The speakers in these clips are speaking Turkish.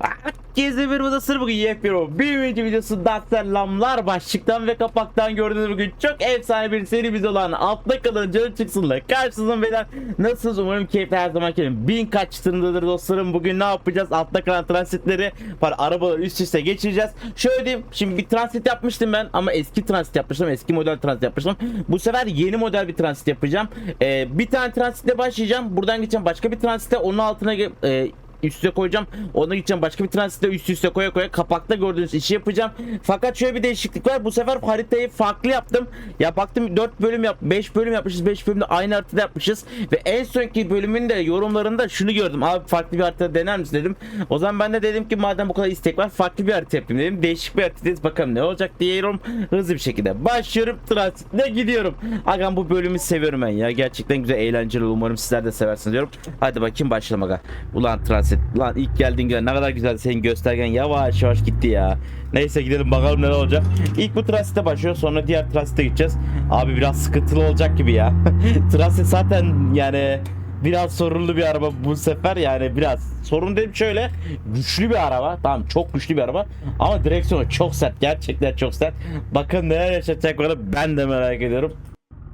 Herkese bir mıdasır bugün yepyeni bir video videosundan selamlar başlıktan ve kapaktan gördüğünüz bugün çok efsane bir serimiz olan altta kalın canı çıksınla karşınızda beyler. Nasılsınız? Umarım keyifli her zaman gelin bin kaç çıtırındadır dostlarım. Bugün ne yapacağız? Altta kalan transitleri para arabaları üst üste geçireceğiz. Şöyle diyeyim şimdi bir transit yapmıştım ben ama eski transit yapmıştım eski model transit yapmıştım. Bu sefer yeni model bir transit yapacağım. Ee, bir tane transitle başlayacağım. Buradan gideceğim başka bir transitle onun altına e, üste koyacağım. Ona gideceğim başka bir transitte üst üste koya koya kapakta gördüğünüz işi yapacağım. Fakat şöyle bir değişiklik var. Bu sefer haritayı farklı yaptım. Ya baktım 4 bölüm yap 5 bölüm yapmışız. 5 bölümde aynı haritada yapmışız. Ve en sonki bölümün de yorumlarında şunu gördüm. Abi farklı bir harita dener misin dedim. O zaman ben de dedim ki madem bu kadar istek var farklı bir harita yapayım dedim. Değişik bir haritadayız. Bakalım ne olacak diyorum. Hızlı bir şekilde başlıyorum. Transitle gidiyorum. Agam bu bölümü seviyorum ben ya. Gerçekten güzel eğlenceli. Umarım sizler de seversiniz diyorum. Hadi bakayım başlayalım aga. Ulan transit. Lan ilk geldiğin gün ne kadar güzel senin göstergen yavaş yavaş gitti ya. Neyse gidelim bakalım neler olacak. İlk bu transitte başlıyor sonra diğer transite gideceğiz. Abi biraz sıkıntılı olacak gibi ya. transit zaten yani biraz sorunlu bir araba bu sefer yani biraz sorun dedim şöyle güçlü bir araba tamam çok güçlü bir araba ama direksiyonu çok sert gerçekten çok sert bakın neler yaşatacak bana ben de merak ediyorum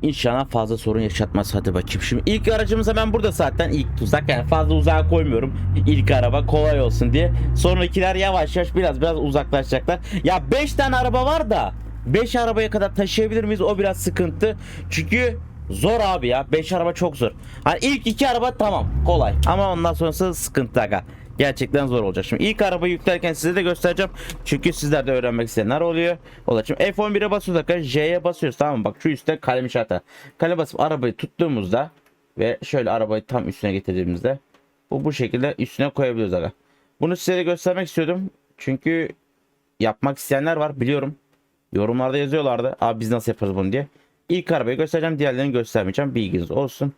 İnşallah fazla sorun yaşatmaz. Hadi bakayım. Şimdi ilk aracımız hemen burada zaten. ilk tuzak yani fazla uzağa koymuyorum. İlk araba kolay olsun diye. Sonrakiler yavaş yavaş biraz biraz uzaklaşacaklar. Ya 5 tane araba var da 5 arabaya kadar taşıyabilir miyiz? O biraz sıkıntı. Çünkü zor abi ya. 5 araba çok zor. Hani ilk iki araba tamam kolay. Ama ondan sonrası sıkıntı aga. Gerçekten zor olacak. Şimdi ilk arabayı yüklerken size de göstereceğim. Çünkü sizler de öğrenmek isteyenler oluyor. Olacak. Şimdi F11'e basıyoruz arkadaşlar. J'ye basıyoruz tamam mı? Bak şu üstte kalem işareti. Kalem basıp arabayı tuttuğumuzda ve şöyle arabayı tam üstüne getirdiğimizde bu bu şekilde üstüne koyabiliyoruz aga. Bunu size de göstermek istiyordum. Çünkü yapmak isteyenler var biliyorum. Yorumlarda yazıyorlardı. Abi biz nasıl yaparız bunu diye. İlk arabayı göstereceğim. Diğerlerini göstermeyeceğim. Bilginiz olsun.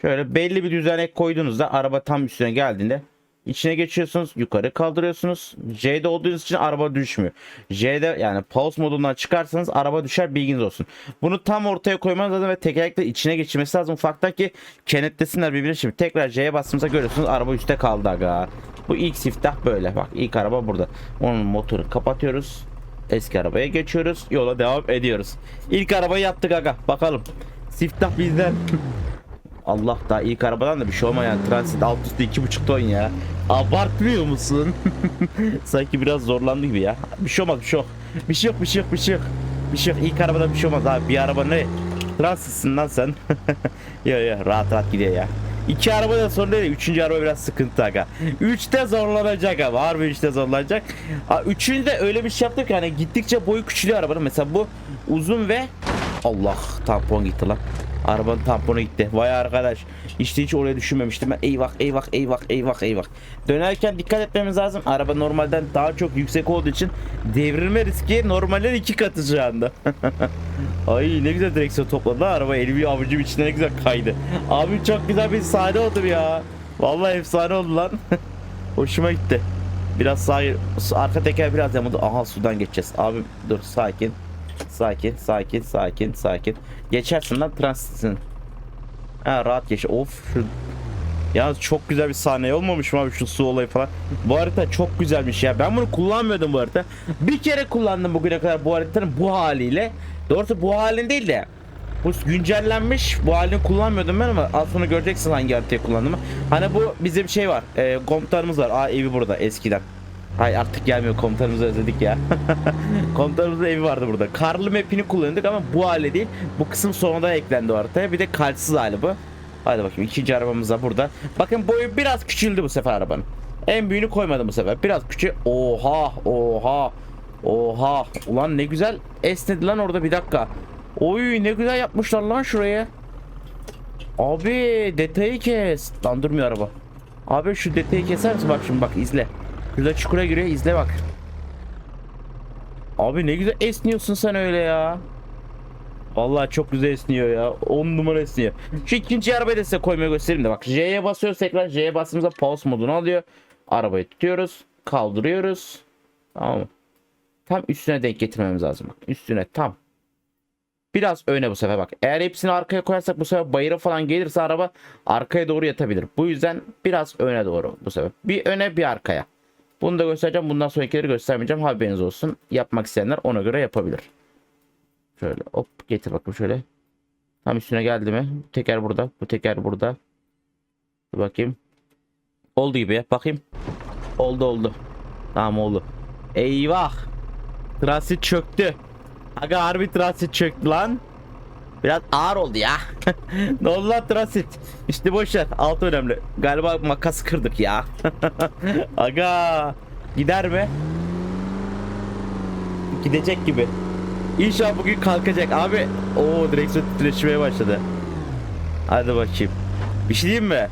Şöyle belli bir düzenek koyduğunuzda araba tam üstüne geldiğinde içine geçiyorsunuz. Yukarı kaldırıyorsunuz. J'de olduğunuz için araba düşmüyor. J'de yani pause modundan çıkarsanız araba düşer bilginiz olsun. Bunu tam ortaya koymanız lazım ve tekerlekle içine geçirmesi lazım. Ufaktan ki kenetlesinler birbirini. Şimdi tekrar J'ye bastığımızda görüyorsunuz araba üstte kaldı aga. Bu ilk siftah böyle. Bak ilk araba burada. Onun motoru kapatıyoruz. Eski arabaya geçiyoruz. Yola devam ediyoruz. İlk arabayı yaptık aga. Bakalım. Siftah bizden. Allah da ilk arabadan da bir şey olma yani transit alt üstü iki buçuk ton ya. Abartmıyor musun? Sanki biraz zorlandı gibi ya. Bir şey olmaz bir şey yok. Bir şey yok bir şey yok bir şey yok. Bir şey yok ilk arabada bir şey olmaz abi. Bir araba ne? Transitsin lan sen. ya ya rahat rahat gidiyor ya. İki araba da sorun değil. Üçüncü araba biraz sıkıntı aga. Üçte zorlanacak ama. Harbi üçte zorlanacak. Ha, üçünde öyle bir şey yaptık ki hani gittikçe boyu küçülüyor arabanın. Mesela bu uzun ve Allah tampon gitti lan. Arabanın tamponu gitti. Vay arkadaş. İşte hiç oraya düşünmemiştim ben. Eyvah eyvah eyvah eyvah eyvah. Dönerken dikkat etmemiz lazım. Araba normalden daha çok yüksek olduğu için devrilme riski normalden iki katı şu anda. Ay ne güzel direksiyon topladı araba elimi avucum içine ne güzel kaydı. Abi çok güzel bir sahne oldu ya. Vallahi efsane oldu lan. Hoşuma gitti. Biraz sağ arka teker biraz yamadı. Aha sudan geçeceğiz. Abi dur sakin. Sakin, sakin, sakin, sakin. Geçersin lan transitsin. Ha rahat geç. Of şu Yalnız çok güzel bir sahne olmamış mı abi şu su olayı falan. Bu harita çok güzelmiş ya. Ben bunu kullanmıyordum bu harita. Bir kere kullandım bugüne kadar bu haritanın bu haliyle. Doğrusu bu halin değil de bu güncellenmiş. Bu halini kullanmıyordum ben ama az sonra göreceksin hangi haritayı kullandığımı. Hani bu bizim şey var. E, komutanımız var. Aa evi burada eskiden. Hay artık gelmiyor komutanımızı özledik ya. Komutanımızın evi vardı burada. Karlı map'ini kullandık ama bu hale değil. Bu kısım sonradan eklendi o haritaya. Bir de kalpsiz hali bu. Hadi bakayım ikinci arabamız da burada. Bakın boyu biraz küçüldü bu sefer arabanın. En büyüğünü koymadım bu sefer. Biraz küçük. Oha oha. Oha. Ulan ne güzel esnedi lan orada bir dakika. Oy ne güzel yapmışlar lan şuraya. Abi detayı kes. Lan durmuyor araba. Abi şu detayı keser misin? Bak şimdi bak izle. Şurada çukura giriyor izle bak. Abi ne güzel esniyorsun sen öyle ya. Vallahi çok güzel esniyor ya. 10 numara esniyor. Şu ikinci arabayı da size koymaya göstereyim de bak. J'ye basıyoruz tekrar. J'ye bastığımızda pause modunu alıyor. Arabayı tutuyoruz. Kaldırıyoruz. Tamam? Tam üstüne denk getirmemiz lazım. Bak. Üstüne tam. Biraz öne bu sefer bak. Eğer hepsini arkaya koyarsak bu sefer bayıra falan gelirse araba arkaya doğru yatabilir. Bu yüzden biraz öne doğru bu sefer. Bir öne bir arkaya. Bunu da göstereceğim. Bundan sonrakileri göstermeyeceğim. Haberiniz olsun. Yapmak isteyenler ona göre yapabilir. Şöyle hop getir bakalım şöyle. Tam üstüne geldi mi? Bu teker burada. Bu teker burada. Dur bakayım. Oldu gibi ya. Bakayım. Oldu oldu. Tamam oldu. Eyvah. Transit çöktü. Aga harbi transit çöktü lan. Biraz ağır oldu ya. ne oldu lan transit? İşte boş ver. Altı önemli. Galiba makas kırdık ya. Aga. Gider mi? Gidecek gibi. İnşallah bugün kalkacak. Abi o direksiyon titreşmeye başladı. Hadi bakayım. Bir şey diyeyim mi?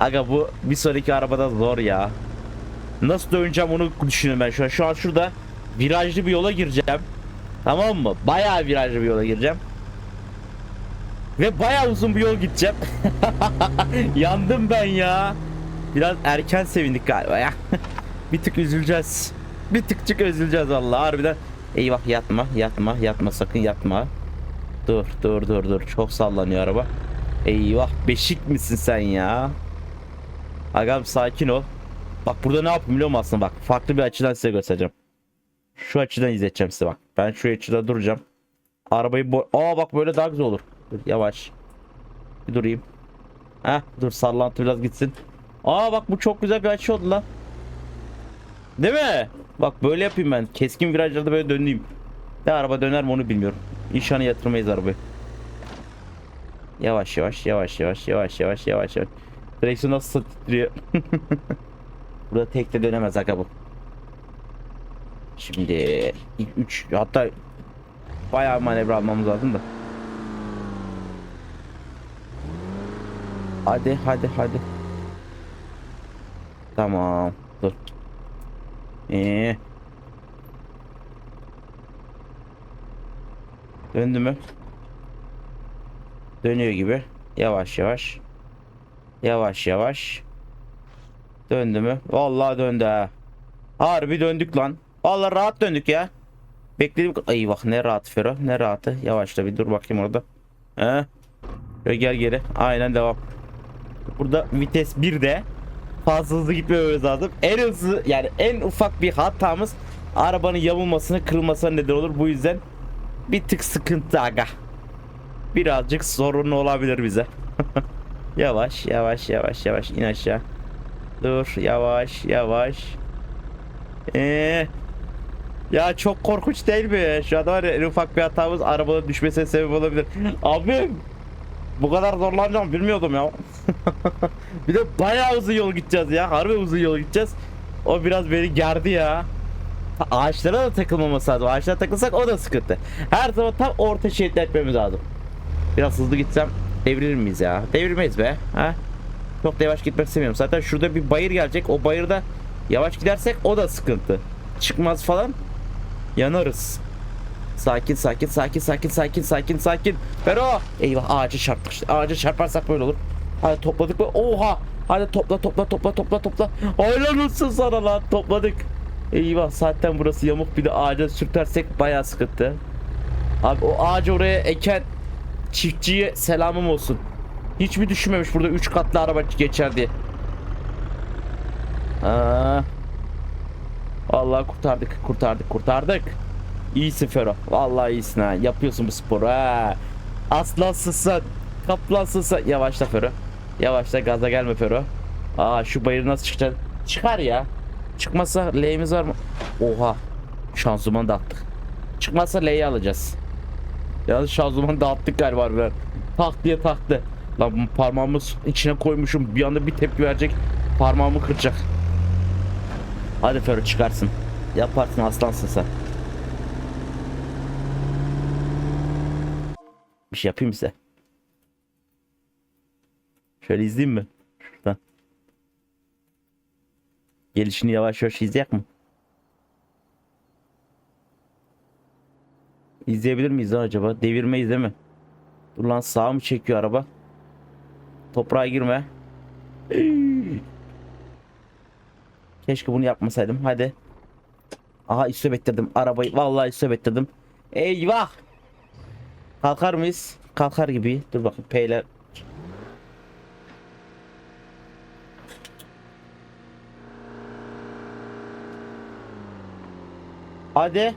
Aga bu bir sonraki arabada zor ya. Nasıl döneceğim onu düşünüyorum ben şu an. Şu an şurada virajlı bir yola gireceğim. Tamam mı? Bayağı virajlı bir yola gireceğim. Ve bayağı uzun bir yol gideceğim. Yandım ben ya. Biraz erken sevindik galiba ya. bir tık üzüleceğiz. Bir tıkçık üzüleceğiz vallahi harbiden. Eyvah yatma yatma yatma sakın yatma. Dur dur dur dur çok sallanıyor araba. Eyvah beşik misin sen ya? Agam sakin ol. Bak burada ne yapayım biliyor musun aslında bak. Farklı bir açıdan size göstereceğim. Şu açıdan izleteceğim size bak. Ben şu açıda duracağım. Arabayı bo Aa bak böyle daha güzel olur. Dur, yavaş. Bir durayım. Heh dur sallantı biraz gitsin. Aa bak bu çok güzel bir açı oldu lan. Değil mi? Bak böyle yapayım ben. Keskin virajlarda böyle döneyim. Ne araba döner mi onu bilmiyorum. İnşallah yatırmayız arabayı. Yavaş yavaş yavaş yavaş yavaş yavaş yavaş yavaş. Direksiyon nasıl titriyor. Burada tek de dönemez aga bu. Şimdi 3 hatta bayağı manevra almamız lazım da. Hadi hadi hadi. Tamam. Dur. Ee. Döndü mü? Dönüyor gibi. Yavaş yavaş. Yavaş yavaş. Döndü mü? Vallahi döndü ha. Harbi döndük lan. Vallahi rahat döndük ya. Bekledim. Eyvah ne rahat Fero. Ne rahatı. Yavaşla bir dur bakayım orada. He. Şöyle gel geri. Aynen devam. Burada vites 1'de fazla hızlı gitmememiz lazım. En hızlı yani en ufak bir hatamız arabanın yamulmasına kırılmasına neden olur. Bu yüzden bir tık sıkıntı aga. Birazcık sorun olabilir bize. yavaş yavaş yavaş yavaş in aşağı. Dur yavaş yavaş. Ee, ya çok korkunç değil mi? Şu anda var ya en ufak bir hatamız arabanın düşmesine sebep olabilir. Abi bu kadar zorlanacağım bilmiyordum ya. bir de bayağı uzun yol gideceğiz ya. Harbi uzun yol gideceğiz. O biraz beni gerdi ya. Ağaçlara da takılmaması lazım. Ağaçlara takılsak o da sıkıntı. Her zaman tam orta şeritte etmemiz lazım. Biraz hızlı gitsem devirir miyiz ya? Devirmeyiz be. Ha? Çok da yavaş gitmek istemiyorum. Zaten şurada bir bayır gelecek. O bayırda yavaş gidersek o da sıkıntı. Çıkmaz falan. Yanarız. Sakin sakin sakin sakin sakin sakin sakin. Fero. Eyvah ağaca çarptık. Ağaca çarparsak böyle olur. Hadi topladık mı? Oha. Hadi topla topla topla topla topla. Helal olsun sana lan topladık. Eyvah zaten burası yamuk bir de ağaca sürtersek bayağı sıkıntı. Abi o ağacı oraya eken çiftçiye selamım olsun. Hiç mi düşünmemiş burada 3 katlı araba geçer diye. Aa. Vallahi kurtardık, kurtardık, kurtardık. İyisin Fero. Vallahi iyisin ha. Yapıyorsun bu sporu ha. Aslansın sen. Kaplansın sen. Yavaşla Fero. Yavaşla gaza gelme Fero. Aa şu bayır nasıl çıkacak? Çıkar ya. Çıkmazsa L'imiz var mı? Oha. Şanzımanı dağıttık. Çıkmazsa L'yi alacağız. Yalnız şanzımanı dağıttık galiba harbiden. Tak diye taktı. Lan parmağımız içine koymuşum. Bir anda bir tepki verecek. Parmağımı kıracak. Hadi Fero çıkarsın. Yaparsın aslansın sen. Bir şey yapayım size. Şöyle izleyeyim mi? Şuradan. Gelişini yavaş yavaş izleyecek mi? İzleyebilir miyiz lan acaba? Devirmeyiz değil mi? Dur lan sağa mı çekiyor araba? Toprağa girme. Keşke bunu yapmasaydım. Hadi. Aha bekledim arabayı. Vallahi bekledim. Eyvah. Kalkar mıyız? Kalkar gibi. Dur bakayım P'ler. Hadi.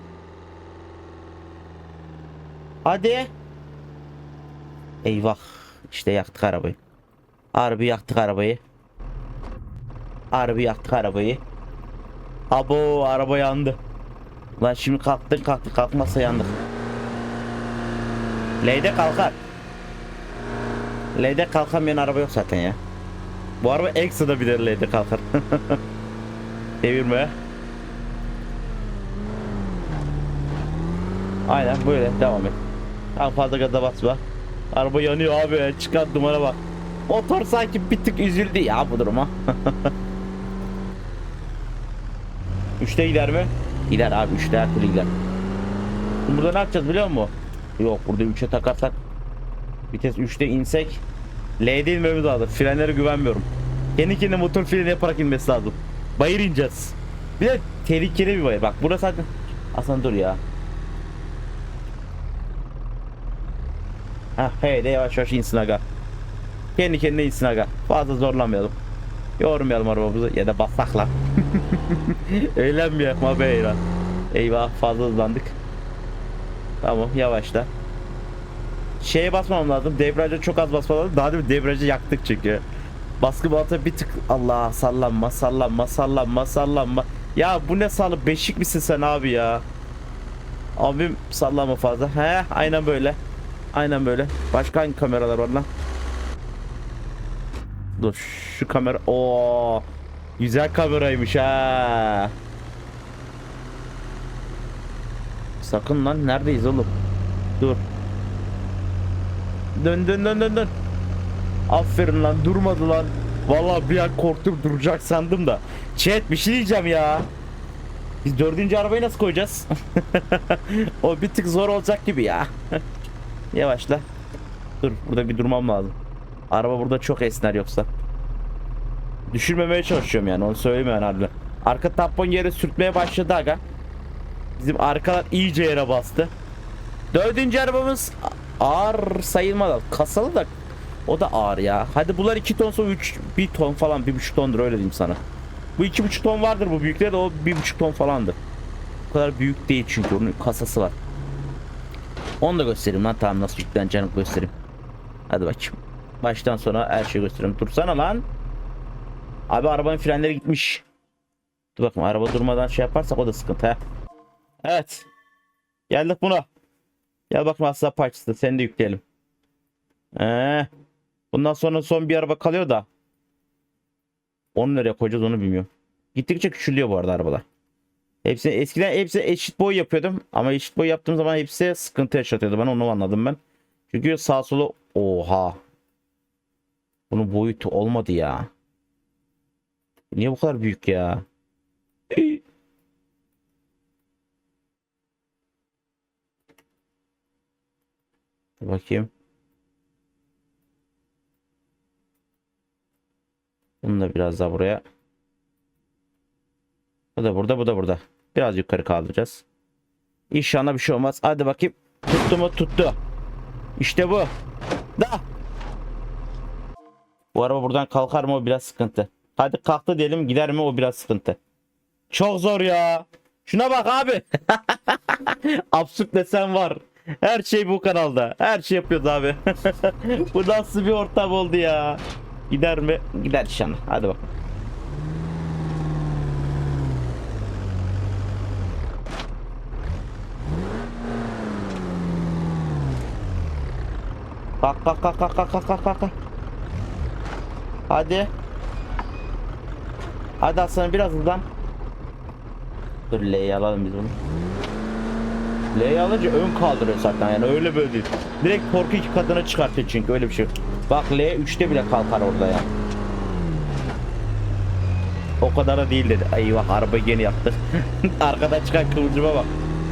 Hadi. Eyvah. İşte yaktık arabayı. Harbi yaktık arabayı. Harbi yaktık arabayı. Abo araba yandı. Lan şimdi kalktın kalktı kalkmazsa yandık. L'de kalkar. L'de kalkamayan araba yok zaten ya. Bu araba ekstra bir de L'de kalkar. Devirme. Aynen böyle devam et. Daha fazla gaza basma. Araba yanıyor abi çıkar dumana bak. Motor sanki bir tık üzüldü ya bu duruma. Üçte gider mi? Gider abi üçte her türlü gider. Burada ne yapacağız biliyor musun? Yok burada 3'e takarsak vites 3'te insek L'de inmemiz lazım. Frenlere güvenmiyorum. Kendi kendine motor freni yaparak inmesi lazım. Bayır ineceğiz. Bir de tehlikeli bir bayır. Bak burası zaten aslında dur ya. Ha hey de yavaş yavaş insin aga. Kendi kendine insin aga. Fazla zorlamayalım. Yormayalım arabamızı ya da basakla. Eğlenmeyelim abi eyvah. Eyvah fazla hızlandık. Tamam yavaşla. Şeye basmam lazım. Debriyaja çok az basmam lazım. Daha demin debriyajı yaktık çünkü. Baskı balata bir tık Allah sallanma sallanma sallanma sallanma. Ya bu ne sallı beşik misin sen abi ya? Abim sallama fazla. He aynen böyle. Aynen böyle. Başka hangi kameralar var lan? Dur şu kamera. Oo. Güzel kameraymış ha. Sakın lan neredeyiz oğlum? Dur. Dön dön dön dön dön. Aferin lan durmadı lan. Vallahi bir an korktum duracak sandım da. Chat bir şey diyeceğim ya. Biz dördüncü arabayı nasıl koyacağız? o bir tık zor olacak gibi ya. Yavaşla. Dur burada bir durmam lazım. Araba burada çok esner yoksa. Düşürmemeye çalışıyorum yani onu söyleyeyim yani harbiden. Arka tampon yere sürtmeye başladı aga. Bizim arkalar iyice yere bastı. Dördüncü arabamız ağır sayılmaz. Kasalı da o da ağır ya. Hadi bunlar 2 ton sonra 3 1 ton falan 1,5 tondur öyle diyeyim sana. Bu 2,5 ton vardır bu büyükler de o 1,5 ton falandır. Bu kadar büyük değil çünkü onun kasası var. Onu da göstereyim lan tamam nasıl yükleneceğini göstereyim. Hadi bakayım. Baştan sona her şeyi göstereyim. Dursana lan. Abi arabanın frenleri gitmiş. Dur bakayım araba durmadan şey yaparsak o da sıkıntı ha. Evet. Geldik buna. Gel bakayım asla parçası. Seni de yükleyelim. Ee, bundan sonra son bir araba kalıyor da. Onu nereye koyacağız onu bilmiyorum. Gittikçe küçülüyor bu arada arabalar. Hepsi eskiden hepsi eşit boy yapıyordum ama eşit boy yaptığım zaman hepsi sıkıntı yaşatıyordu. Ben onu anladım ben. Çünkü sağ solu oha. Bunun boyutu olmadı ya. Niye bu kadar büyük ya? Bakayım. Bunu da biraz daha buraya. Bu da burada, bu da burada. Biraz yukarı kaldıracağız. İnşallah bir şey olmaz. Hadi bakayım. Tuttu mu? Tuttu. İşte bu. Da. Bu araba buradan kalkar mı o biraz sıkıntı. Hadi kalktı diyelim gider mi o biraz sıkıntı. Çok zor ya. Şuna bak abi. Absürt desen var. Her şey bu kanalda. Her şey yapıyoruz abi. bu nasıl bir ortam oldu ya. Gider mi? Gider inşallah. Hadi bak. Kalk kalk kalk kalk kalk kalk kalk kalk. Hadi. Hadi aslanım biraz hızlan. Dur L'yi alalım biz bunu. L'yi alınca ön kaldırıyor zaten yani öyle böyle değil. Direkt torku iki katına çıkartıyor çünkü öyle bir şey. Bak L 3'te bile kalkar orada ya. O kadar da değil dedi. Eyvah araba yeni yaptı. Arkadan çıkan kıvılcıma bak.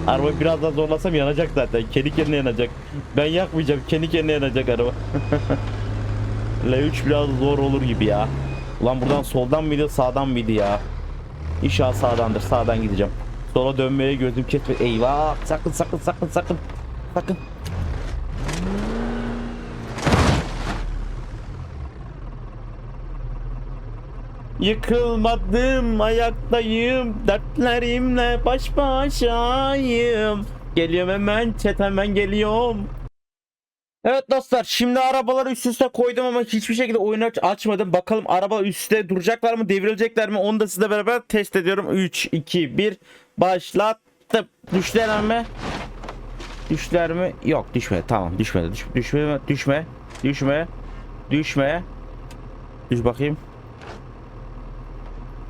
Araba biraz daha zorlasam yanacak zaten. Kendi kendine yanacak. Ben yakmayacağım. Kendi kendine yanacak araba. L3 biraz zor olur gibi ya. Ulan buradan soldan mıydı sağdan mıydı ya? İnşallah sağdandır. Sağdan gideceğim. Sola dönmeye gözüm kesme. Eyvah. Sakın sakın sakın sakın. Sakın. Yıkılmadım ayaktayım dertlerimle baş başayım Geliyorum hemen chat hemen geliyorum Evet dostlar şimdi arabaları üst üste koydum ama hiçbir şekilde oyunu aç- açmadım. Bakalım araba üstte duracaklar mı devrilecekler mi onu da sizle beraber test ediyorum. 3, 2, 1 başlattım. Düşler mi? Düşler mi? Yok düşmedi tamam düşmedi. Düş, düşme, düşme, düşme, düşme. Düş bakayım.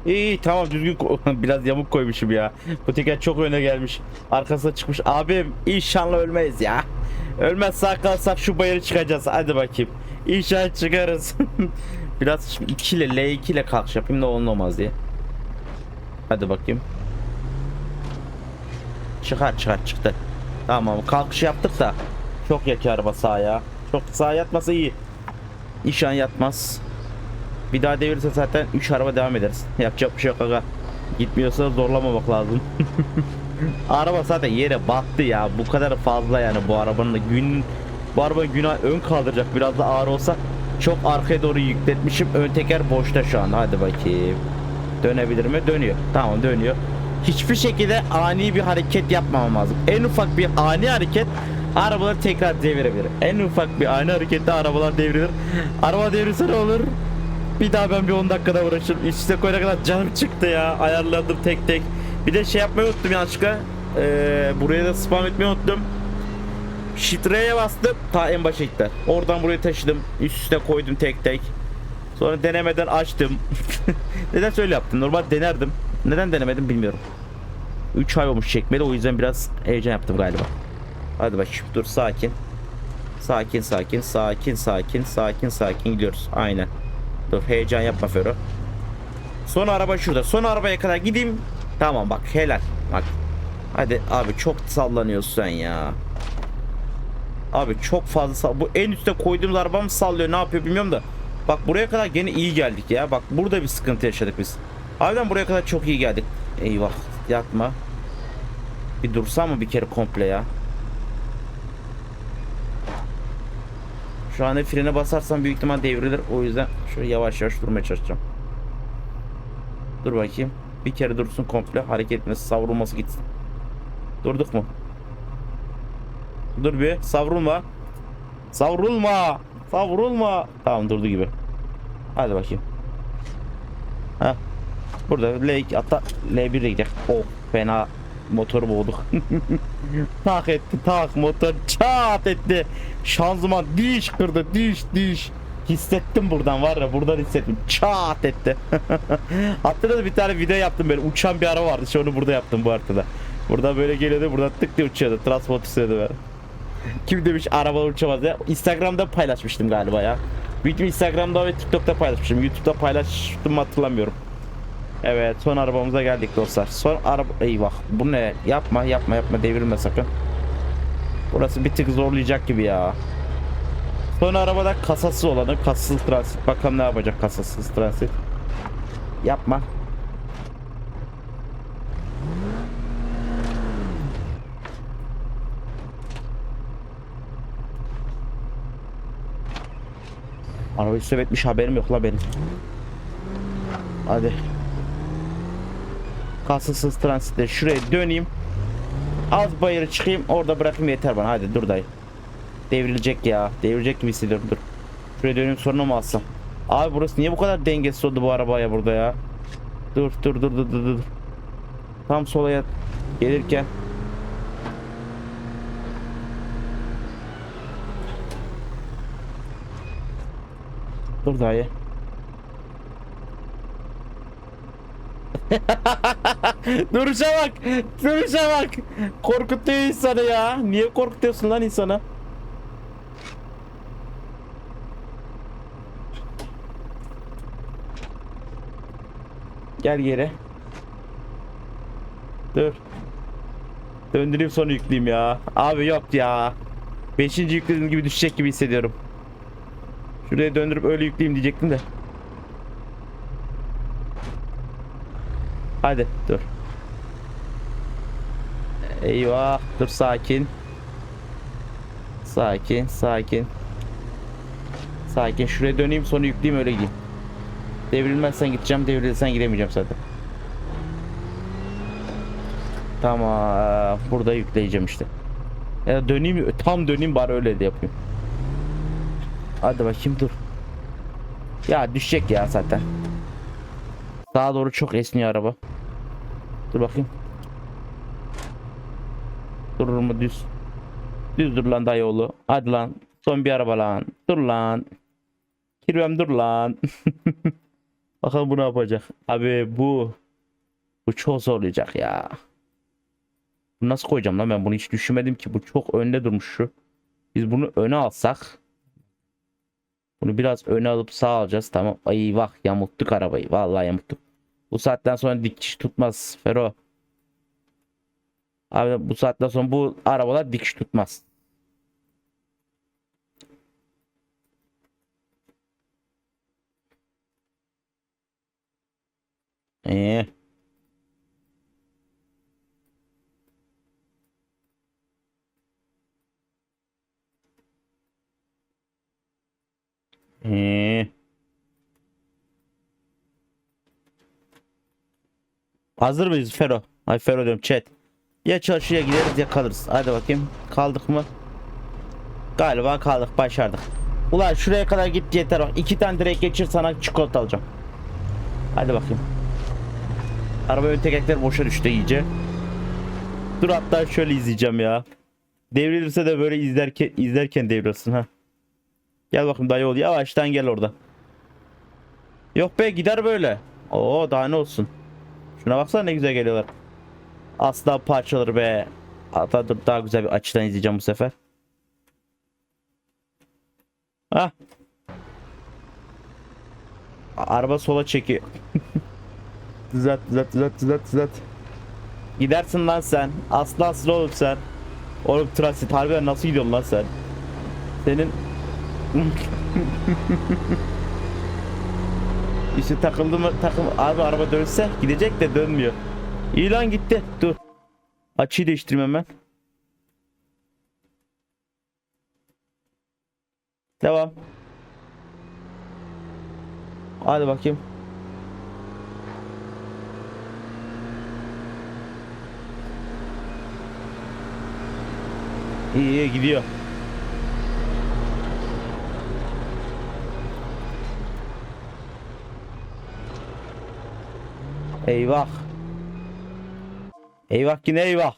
İyi tamam düzgün biraz yamuk koymuşum ya. Bu teker çok öne gelmiş. Arkasına çıkmış. Abim inşallah ölmeyiz ya. Ölmez sağ kalsak şu bayırı çıkacağız. Hadi bakayım. İnşallah çıkarız. biraz şimdi 2 ile L2 ile kalkış yapayım da olmaz diye. Hadi bakayım. Çıkar çıkar çıktı. Tamam kalkış yaptık da. Çok yakıyor araba sağa. Çok sağa yatmasa iyi. İnşallah yatmaz. Bir daha devirirse zaten 3 araba devam ederiz. Yapacak bir şey yok aga. Gitmiyorsa zorlamamak lazım. araba zaten yere battı ya. Bu kadar fazla yani bu arabanın da gün bu araba günah ön kaldıracak biraz da ağır olsa çok arkaya doğru yükletmişim. Ön teker boşta şu an. Hadi bakayım. Dönebilir mi? Dönüyor. Tamam dönüyor. Hiçbir şekilde ani bir hareket yapmamam lazım. En ufak bir ani hareket arabaları tekrar devirebilir. En ufak bir ani harekette arabalar devrilir. Araba devrilse ne olur? Bir daha ben bir 10 dakikada uğraşırım. İşte koyana kadar canım çıktı ya. Ayarladım tek tek. Bir de şey yapmayı unuttum yanlışlıkla. Ee, buraya da spam etmeyi unuttum. Shift R'ye bastım. Ta en başa gitti. Oradan buraya taşıdım. Üst üste koydum tek tek. Sonra denemeden açtım. Neden öyle yaptım? Normal denerdim. Neden denemedim bilmiyorum. 3 ay olmuş çekmedi o yüzden biraz heyecan yaptım galiba. Hadi bakayım dur sakin. Sakin sakin sakin sakin sakin sakin gidiyoruz. Aynen. Dur heyecan yapma Fero. Son araba şurada. Son arabaya kadar gideyim. Tamam bak helal. Bak. Hadi abi çok sallanıyorsun sen ya. Abi çok fazla sall- Bu en üstte koyduğumuz araba mı sallıyor ne yapıyor bilmiyorum da. Bak buraya kadar gene iyi geldik ya. Bak burada bir sıkıntı yaşadık biz. Harbiden buraya kadar çok iyi geldik. Eyvah yatma. Bir dursam mı bir kere komple ya. Şu anda frene basarsam büyük ihtimal devrilir. O yüzden şöyle yavaş yavaş durmaya çalışacağım. Dur bakayım. Bir kere dursun komple. Hareket etmesi, savrulması gitsin. Durduk mu? Dur bir. Savrulma. Savrulma. Savrulma. Tamam durdu gibi. Hadi bakayım. Ha. Burada L2 hatta L1'e gidelim. Oh fena motoru boğduk. tak etti tak motor çat etti. Şanzıman diş kırdı diş diş. Hissettim buradan var ya buradan hissettim. Çat etti. Hatta da bir tane video yaptım böyle uçan bir araba vardı. İşte onu burada yaptım bu haritada. Burada böyle geliyordu buradan tık diye uçuyordu. Transport istiyordu böyle. Kim demiş araba uçamaz ya. Instagram'da paylaşmıştım galiba ya. Büyük Instagram'da ve TikTok'ta paylaşmışım. YouTube'da paylaştım mı hatırlamıyorum. Evet son arabamıza geldik dostlar. Son araba eyvah bu ne? Yapma yapma yapma devirme sakın. Burası bir tık zorlayacak gibi ya. Son arabada kasası olanı kasasız transit. Bakalım ne yapacak kasasız transit. Yapma. Arabayı söyletmiş haberim yok la benim. Hadi. Kasasız transitte şuraya döneyim. Az bayırı çıkayım orada bırakayım yeter bana. Hadi dur dayı. Devrilecek ya. Devrilecek gibi hissediyorum dur. Şuraya döneyim sonra mı alsam? Abi burası niye bu kadar dengesiz oldu bu arabaya burada ya? Dur dur dur dur dur dur. Tam sola yat. Gelirken. Dur dayı. Duruşa bak. Duruşa bak. Korkutuyor insanı ya. Niye korkutuyorsun lan insanı? Gel geri. Dur. Döndüreyim sonra yükleyeyim ya. Abi yok ya. Beşinci yüklediğim gibi düşecek gibi hissediyorum. Şuraya döndürüp öyle yükleyeyim diyecektim de. Hadi dur. Eyvah dur sakin. Sakin sakin. Sakin şuraya döneyim sonra yükleyeyim öyle gideyim. Devrilmezsen gideceğim, devrilirsen gidemeyeceğim zaten. Tamam, burada yükleyeceğim işte. Ya döneyim, tam döneyim bari öyle de yapayım. Hadi bakayım dur. Ya düşecek ya zaten. Sağa doğru çok esniyor araba. Dur bakayım. Durur mu düz? Düz dur lan dayıoğlu. Hadi lan. Son bir araba lan. Dur lan. Kirvem dur lan. Bakalım bu ne yapacak. Abi bu. Bu çok zorlayacak ya. Bunu nasıl koyacağım lan ben bunu hiç düşünmedim ki. Bu çok önde durmuş şu. Biz bunu öne alsak. Bunu biraz öne alıp sağ alacağız. Tamam. Ay bak yamulttuk arabayı. Vallahi yamulttuk. Bu saatten sonra dikiş tutmaz Fero. Abi bu saatten sonra bu arabalar dikiş tutmaz. Ee. Ee. Hazır mıyız Fero? Ay Fero diyorum chat. Ya çarşıya gideriz ya kalırız. Hadi bakayım. Kaldık mı? Galiba kaldık. Başardık. Ulan şuraya kadar git yeter. Bak. İki tane direkt geçir sana çikolata alacağım. Hadi bakayım. Araba ön tekerlekler boşa düştü iyice. Dur hatta şöyle izleyeceğim ya. Devrilirse de böyle izlerken izlerken devrilsin ha. Gel bakayım dayı ol. Yavaştan gel orada. Yok be gider böyle. Oo daha ne olsun. Şuna baksana ne güzel geliyorlar. Asla parçaları be. Hatta dur daha güzel bir açıdan izleyeceğim bu sefer. Ha. Araba sola çekiyor. düzelt düzelt düzelt düzelt düzelt. Gidersin lan sen. Aslansın oğlum sen. Oğlum transit harbiden nasıl gidiyorsun lan sen? Senin İşte takıldı mı takım abi araba dönse gidecek de dönmüyor. İyi lan gitti. Dur. Açıyı değiştireyim hemen. Devam. Hadi bakayım. İyi iyi gidiyor. Eyvah. Eyvah yine eyvah.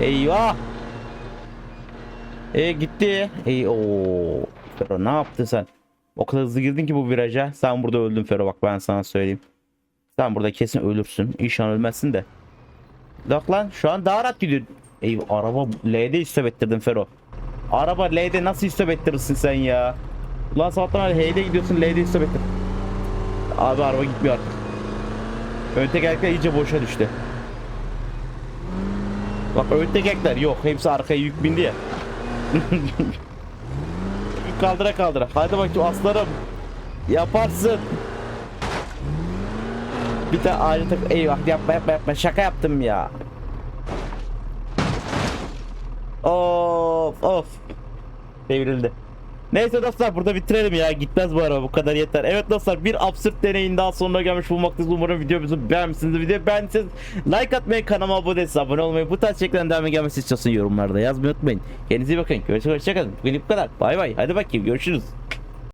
Eyvah. E gitti. Ey o. Fero ne yaptın sen? O kadar hızlı girdin ki bu viraja. Sen burada öldün Fero bak ben sana söyleyeyim. Sen burada kesin ölürsün. İnşallah ölmezsin de. Bak lan şu an daha rahat gidiyor. Ey araba L'de istop ettirdin Fero. Araba L'de nasıl istop ettirirsin sen ya? Ulan sabahtan H'de gidiyorsun L'de istop ettir. Abi araba gitmiyor artık. Ön tekerlekler iyice boşa düştü. Bak ön tekerlekler yok. Hepsi arkaya yük bindi ya. Kaldıra kaldıra. Hadi bakayım aslanım. Yaparsın. Bir tane ağacı tak. Eyvah yapma yapma yapma. Şaka yaptım ya. Of of. Devrildi. Neyse dostlar burada bitirelim ya. Gitmez bu araba bu kadar yeter. Evet dostlar bir absürt deneyin daha sonuna gelmiş bulmaktayız. Umarım videomuzu beğenmişsiniz. Video beğendiyseniz like atmayı, kanalıma abone değilseniz abone olmayı, bu tarz içeriklerin devamı gelmesi istiyorsanız yorumlarda yazmayı unutmayın. Kendinize iyi bakın. Görüşürüz. Hoşçakalın. Bugün bu kadar. Bay bay. Hadi bakayım görüşürüz.